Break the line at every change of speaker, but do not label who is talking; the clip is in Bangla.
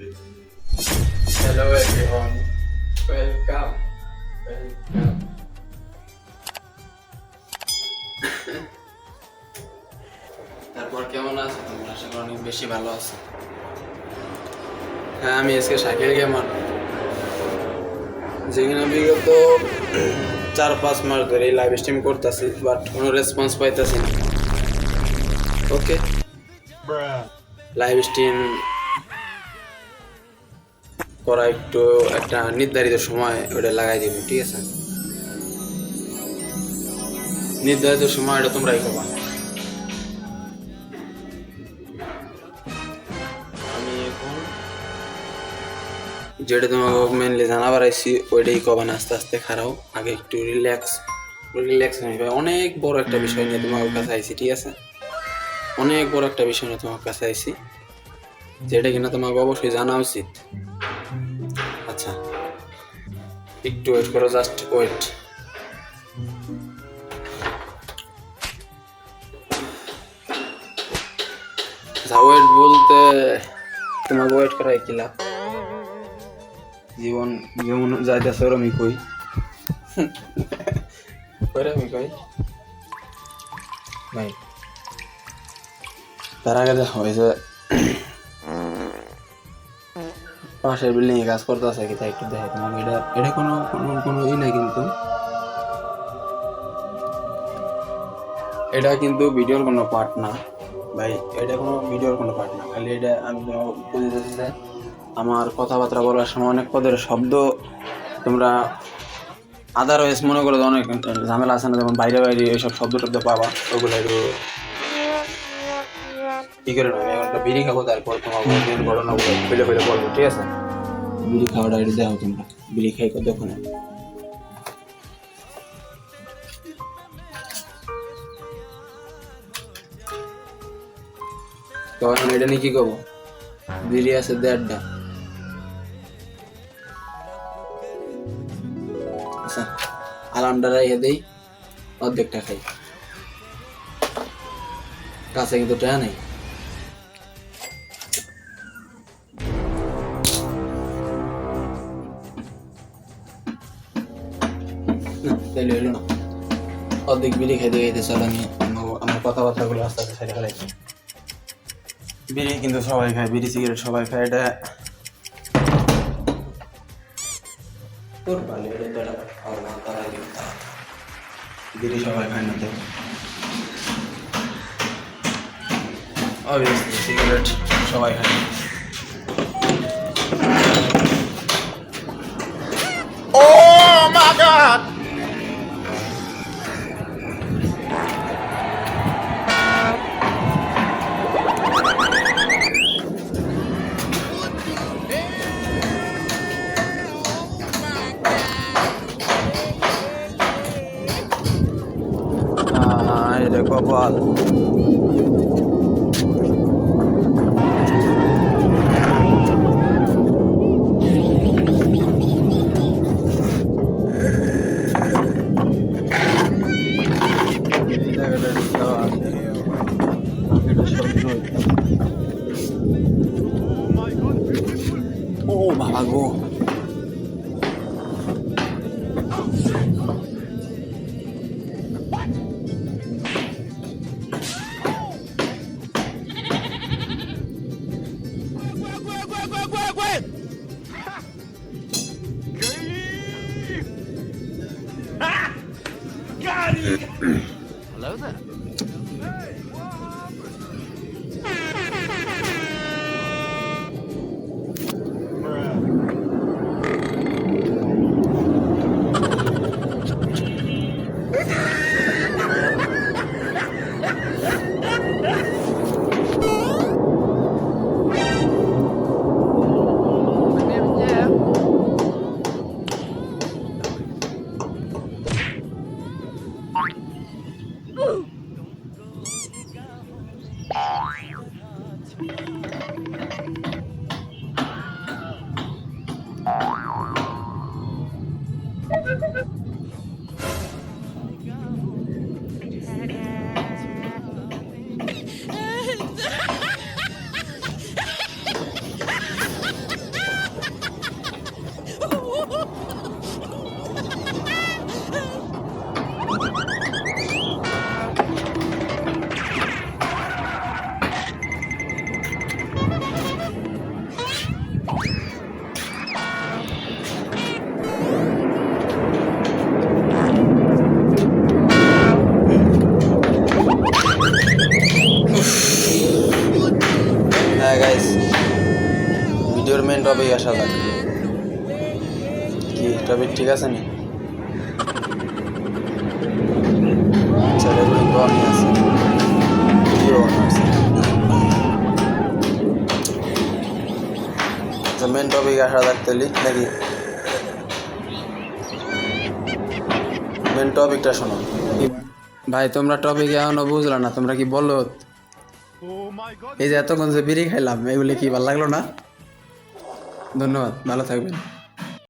Hello everyone. Welcome. Welcome. তারপর কেমন আছো তোমরা আশা করি অনেক বেশি ভালো আছো হ্যাঁ আমি আজকে শাকিল গেমার যেখানে বিগত চার পাঁচ মাস ধরে লাইভ স্ট্রিম করতেছি বাট কোনো রেসপন্স পাইতেছি না ওকে লাইভ স্ট্রিম করা একটু একটা নির্ধারিত সময় ওটা লাগাই দিব ঠিক আছে? নির্ধারিত সময় এটা তোমরাই আমি এখন যেটা তোমাকে মেনলি জানাবার আইসি ওইটাই কবান আস্তে আস্তে খারাও। আগে একটু রিল্যাক্স রিল্যাক্স অনেক বড় একটা বিষয় নিয়ে তোমার কাছে আইসি ঠিক আছে? অনেক বড় একটা বিষয় নিয়ে তোমার কাছে আইসি যেটা কিনা তোমাকে অবশ্যই জানা উচিত। একটু ওয়েট করো জাস্ট ওয়েট ওয়েট বলতে তোমাকে ওয়েট করাই কি লাভ? জীবন যেমন যাইতেছে ওরমই কই? ওরমই কই? নাই তার আগে দেখা হয়েছে পাশের বিল্ডিং এ কাজ করতে আছে কি তাই একটু দেখে তোমাকে এটা এটা কোনো কোনো কোনো ই না কিন্তু। এটা কিন্তু ভিডিওর কোনো পার্ট না। ভাই, এটা কোনো ভিডিওর কোনো পার্ট না। খালি এটা আমি বুঝতেছি যে, আমার কথাবার্তা বলার সময় অনেক পদের শব্দ তোমরা আদারওয়াইজ মনে করো অনেক ঝামেলা আছে না, যেমন বাইরে বাইরে এইসব শব্দ টব্দ পাবা, ওগুলো একটু কি করে নেবে। একটা বিড়ি খাব, তারপর তোমার মেন ঘটনাগুলো ফেলে ফেলে বলব, ঠিক আছে? বিড়ি খাওয়াটা একটু দেখো তোমরা। বিড়ি খাই কতক্ষণে তো এখন এটা নিয়ে কি করব? বিড়ি আছে দেড়টা আচ্ছা আরামটা রাইয়ে দেই, অর্ধেকটা খাই। কাছে কিন্তু টাকা নেই। তাইলে হইল না। অর্ধেক বিড়ি খাইতে খাইতে চল আমি আমার- কথাবার্তাগুলো আস্তে আস্তে সাইডে ফেলাই বিড়ি কিন্তু সবাই খায় বিড়ি সিগারেট সবাই খায় এটা তোর ভালো এটা তো একটা খাওয়া না, তারাই দিবে, তারা। বিড়ি সবাই খায় না তো। অবভিয়াসলি সিগারেট সবাই খায়। a bola. Oh, my God. Hello there. ভিডিওর মেন টপিক আসা যাক। কি টপিক ঠিক আছে নি? আচ্ছা রেকর্ডিং কমই আছে। ভিডিও আছে। আচ্ছা মেন টপিক আসা যাক তাহলে নাকি? মেন টপিকটা শোনো। ভাই তোমরা টপিক এখনও বুঝলা না তোমরা কি বলো এই যে এতক্ষণ যে বিড়ি খাইলাম এগুলি কি ভালো লাগল না? ধন্যবাদ ভালো থাকবেন।